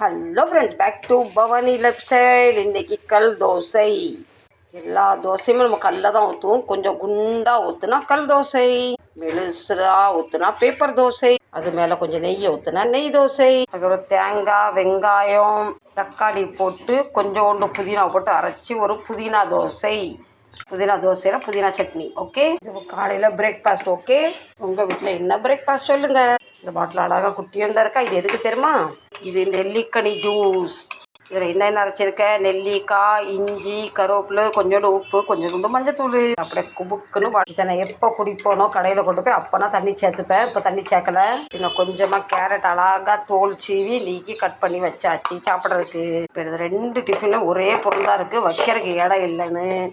Hello friends back to Bhavani life style இன்னைக்கு கல் தோசை. எல்லா தோசையுமே நம்ம கல்லில் தான் ஊற்றுவோம் கொஞ்சம் குண்டாக ஊற்றுனா கல் தோசை. மெலுசுரா ஊற்றுனா பேப்பர் தோசை. அது மேலே கொஞ்சம் நெய்யை ஊற்றுனா நெய் தோசை. அதுக்கப்புறம் தேங்காய் வெங்காயம் தக்காளி போட்டு கொஞ்சோண்டு புதினா போட்டு அரைச்சி ஒரு புதினா தோசை. புதினா தோசையில் புதினா சட்னி ஓகே இது காலையில் பிரேக்ஃபாஸ்ட் ஓகே உங்கள் வீட்டில் என்ன பிரேக்ஃபாஸ்ட் சொல்லுங்கள் இந்த பாட்டில் அழகாக குட்டியாக தான் இருக்கா? இது எதுக்கு தெரியுமா? இது நெல்லிக்கனி ஜூஸ். இதில் என்னென்ன அரைச்சிருக்கேன் நெல்லிக்காய் இஞ்சி கருவேப்பிலை கொஞ்சோண்டு உப்பு கொஞ்சோண்டு மஞ்சத்தூள். அப்படியே குபுக்குன்னு வா- நான் எப்போ குடிப்போனோ கடையில் கொண்டு போய் அப்போனா தண்ணி சேர்த்துப்பேன். இப்போ தண்ணி சேர்க்கல. இன்னும் கொஞ்சமாக கேரட் அழகாக தோல் சீவி நீக்கி கட் பண்ணி வச்சாச்சு சாப்பிட்றதுக்கு. இப்போ இது ரெண்டு டிஃபனும் ஒரே பொருள் தான் இருக்குது வைக்கிறதுக்கு இடம் இல்லைன்னு.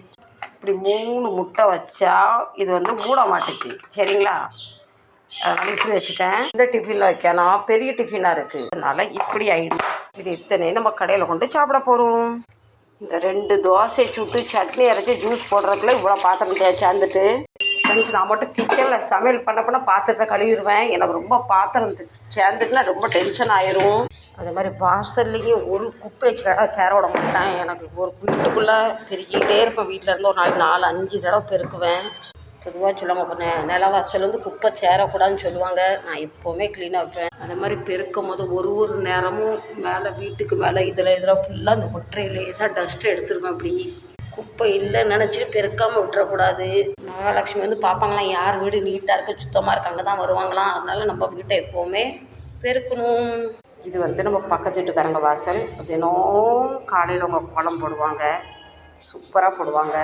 இப்படி மூணு முட்டை வச்சா இது வந்து மூட மாட்டுக்கு. சரிங்களா? அனுப்பி வச்சுட்டேன். இந்த டிஃபினில் வைக்கணும் பெரிய டிஃபினாக இருக்குது அதனால் இப்படி ஐடி இது இத்தனை நம்ம கடையில் கொண்டு சாப்பிட போகிறோம் இந்த ரெண்டு தோசை சுட்டு சட்னி அரைச்சி ஜூஸ் போடுறதுக்குள்ள இவ்வளோ பாத்திரம் தே- சேர்ந்துட்டு. ஃப்ரெண்ட்ஸ் நான் மட்டும் கிச்சனில் சமையல் பண்ண பண்ண பாத்திரத்தை கழுவிடுவேன். எனக்கு ரொம்ப பாத்திரம் சேர்ந்துட்டுனா ரொம்ப டென்ஷன் ஆயிரும். அதே மாதிரி வாசல்லையும் ஒரு குப்பை சேர சேர விட மாட்டேன். எனக்கு ஒரு வீட்டுக்குள்ளே பெருகிட்டே இருப்பேன். வீட்டில் இருந்து ஒரு நாளைக்கு நாலு அஞ்சு தடவை பெருக்குவேன். பொதுவாக சொல்லுவாங்க இப்போ நெ நிலவாசல் வந்து குப்பை சேரக்கூடாதுன்னு சொல்லுவாங்க. நான் எப்போவுமே க்ளீனாக வைப்பேன். அதே மாதிரி பெருக்கும் போது ஒரு ஒரு நேரமும் மேலே வீட்டுக்கு மேலே இதில் இதில் ஃபுல்லாக அந்த ஒற்றை லேசாக டஸ்ட்டு எடுத்துருவேன் அப்படி. குப்பை இல்லைன்னு நினச்சிட்டு பெருக்காமல் விட்டுறக்கூடாது. மகாலட்சுமி வந்து பார்ப்பாங்களாம் யார் வீடு நீட்டாக இருக்கு சுத்தமாக இருக்காங்க தான் வருவாங்களாம். அதனால நம்ம வீட்டை எப்போவுமே பெருக்கணும். இது வந்து நம்ம பக்கத்து வீட்டுக்காரங்க வாசல். தினம் காலையில் அவங்க கோலம் போடுவாங்க. சூப்பராக போடுவாங்க.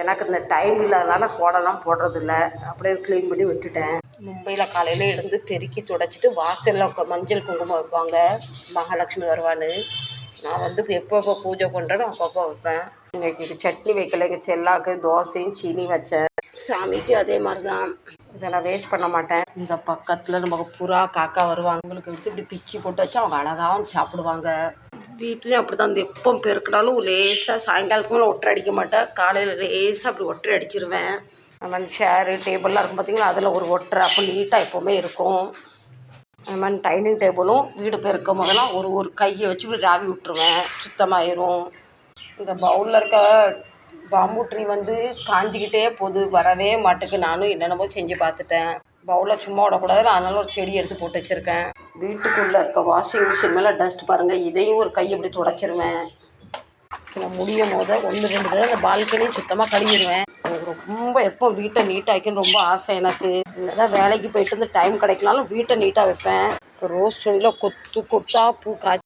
எனக்கு இந்த டைம் இல்லாதனால கோலம்லாம் போடுறதில்ல. அப்படியே க்ளீன் பண்ணி விட்டுட்டேன். மும்பையில் காலையில் எழுந்து பெருக்கி துடைச்சிட்டு வாசலில் மஞ்சள் குங்குமம் வைப்பாங்க. மகாலட்சுமி வருவான்னு. நான் வந்து எப்பப்போ பூஜை பண்ணுறேனோ அப்பப்போ வைப்பேன். இன்னைக்கு சட்னி வைக்கல. எங்கள் செல்லாக்கு தோசையும் சீனி வச்சேன். சாமிக்கு அதே மாதிரி தான் இதெல்லாம் வேஸ்ட் பண்ண மாட்டேன். இந்த பக்கத்தில் நமக்கு புறா காக்கா வருவாங்க. அவங்களுக்கு எடுத்து இப்படி பிச்சு போட்டு வச்சு அவங்க அழகாகவும் சாப்பிடுவாங்க. வீட்லேயும் அப்படி தான் இந்த எப்போ பெருக்கினாலும் லேசாக சாயங்காலத்துக்கு மேலே ஒட்டரை அடிக்க மாட்டேன். காலையில் லேசாக அப்படி ஒட்டரை அடிக்கிடுவேன் அது மாதிரி சேரு டேபிள்லாம் இருக்கும் பார்த்தீங்களா அதில் ஒரு ஒட்டரை அப்போ நீட்டாக எப்போவுமே இருக்கும். அது மாதிரி டைனிங் டேபிளும் வீடு பெருக்கும் போதெல்லாம் ஒரு ஒரு கையை வச்சு இப்படி ராவி விட்டுருவேன். சுத்தமாயிரும். இந்த பவுலில் இருக்க பாம்பு ட்ரீ வந்து காஞ்சிக்கிட்டே போகுது. வரவே மாட்டுக்கு நானும் என்னென்னமோ செஞ்சு பார்த்துட்டேன். பவுலில் சும்மா விடக்கூடாது. அதனால ஒரு செடி எடுத்து போட்டு வச்சுருக்கேன். வீட்டுக்குள்ளே இருக்க வாஷிங் மிஷின் மேலே டஸ்ட் பாருங்கள் இதையும் ஒரு கை எப்படி துடைச்சிருவேன் நான் முடியும் போது ஒன்று ரெண்டு தடவை அந்த பால்கனியும் சுத்தமாக கழுவிடுவேன். எனக்கு ரொம்ப எப்போ வீட்டை நீட்டாக்கின்னு ரொம்ப ஆசை எனக்கு. என்னதான் வேலைக்கு போயிட்டு வந்து டைம் கிடைக்கனாலும் வீட்டை நீட்டாக வைப்பேன். இப்போ ரோஸ் செடியில் கொத்து கொத்தாக பூ காய்ச்சி